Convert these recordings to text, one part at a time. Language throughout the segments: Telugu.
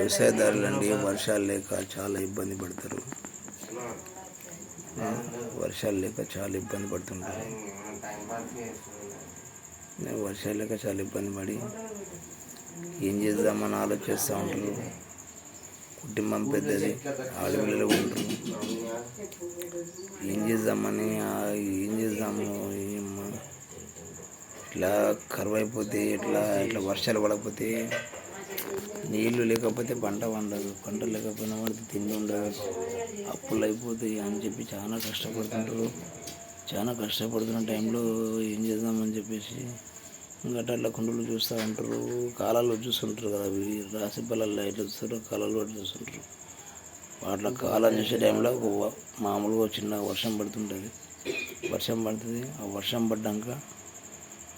వ్యవసాయదారులండి వర్షాలు లేక చాలా ఇబ్బంది పడతారు. వర్షాలు లేక చాలా ఇబ్బంది పడుతుంటారు. వర్షాలు లేక చాలా ఇబ్బంది పడి ఏం చేద్దామని ఆలోచిస్తూ ఉంటారు. కుటుంబం పెద్దది ఆడపిల్లలు ఉంటారు. ఏం చేద్దామని ఏం చేద్దాము ఇట్లా కరువు అయిపోతే ఇట్లా ఇట్లా వర్షాలు పడకపోతే నీళ్ళు లేకపోతే పంట పండదు. పంట లేకపోయినా వాడికి తిండి ఉండదు. అప్పులు అయిపోతాయి అని చెప్పి చాలా కష్టపడుతుంటారు. చాలా కష్టపడుతున్న టైంలో ఏం చేద్దామని చెప్పేసి గట్ల కుండలు చూస్తూ ఉంటారు. కాలాలు చూస్తుంటారు కదా అవి. రాసి పిల్లలు ఎట్లా చూస్తారో కాలాలు చూస్తుంటారు. వాటిలో కాలం చూసే టైంలో ఒక మామూలుగా చిన్న వర్షం పడుతుంటుంది. వర్షం పడుతుంది. ఆ వర్షం పడ్డాక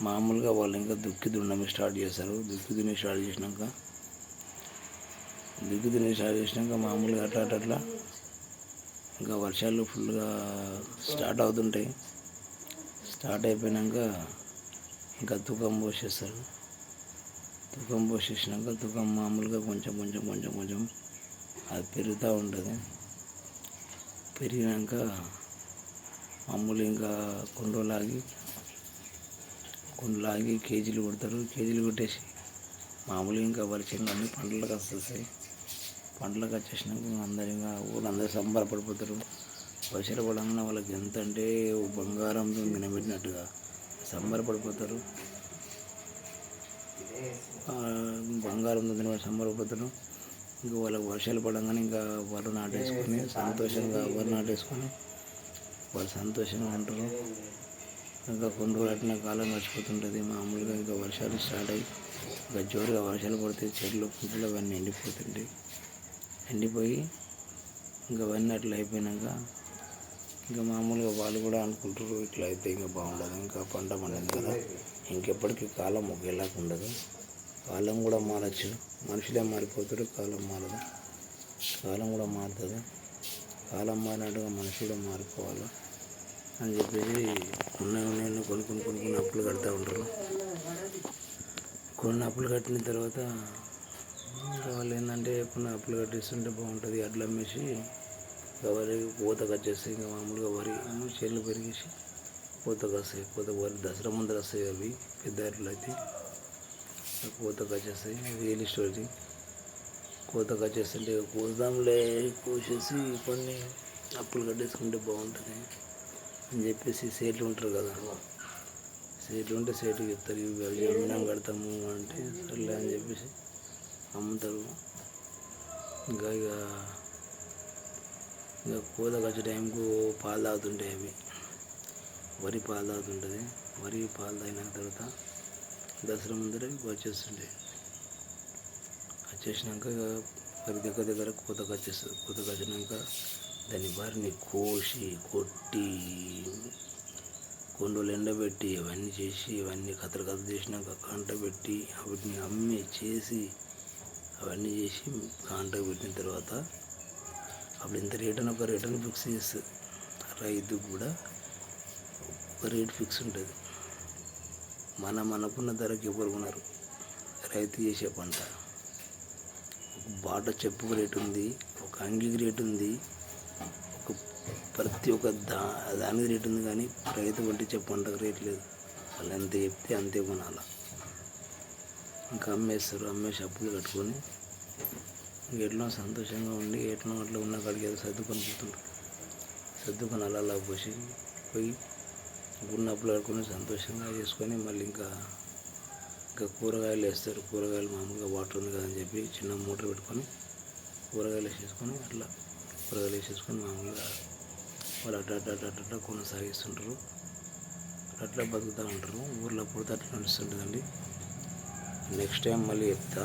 మామూలుగా వాళ్ళు ఇంకా దుక్కి దున్నమే స్టార్ట్ చేస్తారు. దుక్కి దున్ని స్టార్ట్ చేసినాక దిగ్గు దున్ని స్టార్ట్ చేసినాక మామూలుగా అట్లా అట్లా అట్లా. ఇంకా వర్షాలు ఫుల్గా స్టార్ట్ అవుతుంటాయి. స్టార్ట్ అయిపోయినాక ఇంకా తుకం పోసేస్తారు. తుకం పోసేసినాక తుకం మామూలుగా కొంచెం కొంచెం కొంచెం కొంచెం అది పెరుగుతూ ఉంటుంది. పెరిగినాక మామూలు ఇంకా కొన్ని లాగి కుండ లాగి కేజీలు కొడతారు. కేజీలు కొట్టేసి మామూలుగా ఇంకా వర్షంగా అన్ని పంటలకు వస్తాయి. పంటలకు వచ్చేసినాక ఇంకా అందరు ఇంకా సంబరపడిపోతారు. వర్షాలు పడంగా వాళ్ళకి ఎంత అంటే బంగారంతో మినబెట్టినట్టుగా సంబరపడిపోతారు. బంగారంతో తినబడి సంబరపడిపోతారు. ఇంకా వాళ్ళకి వర్షాలు పడంగానే ఇంకా వరి నాటేసుకొని సంతోషంగా వరి నాటేసుకొని వాళ్ళు సంతోషంగా ఉంటారు. ఇంకా కొన్ని రోజులు అట్లా కాలం గడిచిపోతుంటుంది. మామూలుగా ఇంకా వర్షాలు స్టార్ట్ అయ్యి ఇంకా జోరుగా వర్షాలు పడితే చెట్లు పుంటలు అవన్నీ ఎండిపోతుంటాయి. ఎండిపోయి ఇంకా అవన్నీ అట్లా అయిపోయినాక ఇంకా మామూలుగా వాళ్ళు కూడా అనుకుంటారు ఇట్లా అయితే ఇంకా బాగుండదు. ఇంకా పంట పండింది కదా. ఇంకెప్పటికీ కాలం ఒకేలాగా ఉండదు. కాలం కూడా మారచ్చు. మనుషులే మారిపోతారు కాలం మారదు. కాలం కూడా మారుతుంది. కాలం మారినట్టుగా మనిషి కూడా మారిపోవాలి అని చెప్పేసి ఉన్నాయి ఉన్నాయి కొనుక్కొని కొనుక్కొని అప్పులు కడతా ఉంటారు. కొన్ని అప్పులు కట్టిన తర్వాత వాళ్ళు ఏంటంటే ఎప్పుడు అప్పులుగా డ్రెస్ ఉంటే బాగుంటుంది. అడ్లు అమ్మేసి ఇంకా వరి పూతకు వచ్చేసి ఇంకా మామూలుగా వరి చెట్లు పెరిగేసి పూతకు వస్తాయి పూత వరి దసరా ముందర వస్తాయి అవి పెద్ద అడ్లు అయితే. పూతకు వచ్చేస్తాయి రియల్ స్టోరీ కోతకు వచ్చేస్తుంటే కోదాంలే కోసేసి కొన్ని అప్పులు కట్టేసుకుంటే బాగుంటుంది అని చెప్పేసి సేట్లు ఉంటారు కదా. సేట్లు ఉంటే సేట్లు చెప్తారు. ఇవి అవి కడతాము అంటే సర్లే అని చెప్పేసి. అమ్ముతారు ఇంకా ఇక ఇక కోతకు వచ్చే టైంకు పాలు తాగుతుంటాయి అవి. వరి పాలు తాగుతుంటుంది. వరి పాలు తాగిన తర్వాత దసరా ముందర వచ్చేస్తుంటాయి వచ్చేసినాక ఇక మరి దగ్గర దగ్గర కోతకు వచ్చేస్తుంది కోతకు వచ్చినాక దాని వారిని కోసి కొట్టి కొండలు ఎండబెట్టి అవన్నీ చేసి ఇవన్నీ కథలు కథలు చేసినాక కంట పెట్టి వాటిని అమ్మి చేసి అవన్నీ చేసి కాంట్రాక్ట్ పెట్టిన తర్వాత అప్పుడు ఇంత రేట్ అని ఒక రేట్ అని ఫిక్స్ చేస్తుంది రైతు కూడా ఒక రేట్ ఫిక్స్ ఉంటుంది. మనం అనుకున్న ధరకి ఎవరు కొనరు. రైతు చేసే పంట. ఒక బాట చెప్పు రేటు ఉంది ఒక అంగికి రేటు ఉంది ఒక ప్రతి ఒక్క దా దానికి రేటు ఉంది కానీ రైతు పండించే పంటకు రేట్ లేదు. వాళ్ళు ఎంత చెప్తే అంతే కొనాలి. ఇంకా అమ్మేస్తారు అమ్మేసి అప్పులు కట్టుకొని ఎట్లా సంతోషంగా ఉండి ఎట్లా అట్లా ఉన్న కాడికి ఏదో సర్దుకొని పోతుంటారు సర్దుకొని అలా అలా పోసి పోయి ఉన్న అప్పులు కట్టుకొని సంతోషంగా చేసుకొని మళ్ళీ ఇంకా ఇంకా కూరగాయలు వేస్తారు. కూరగాయలు మామూలుగా వాటర్ ఉంది కదా అని చెప్పి చిన్న మోటార్ పెట్టుకొని కూరగాయలు వేసేసుకొని అట్లా కూరగాయలు వేసేసుకొని మామూలుగా వాళ్ళు అట్లా అట్లా అట్లా అట్లా కొనసాగిస్తుంటారు. అట్లా బతుకుతూ ఉంటారు. ఊర్లో పుడితే అట్లా నడుస్తుంటుందండి. నెక్స్ట్ టైం మళ్ళీ చెప్తా.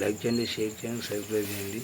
లైక్ చేయండి షేర్ చేయండి సబ్స్క్రైబ్ చేయండి.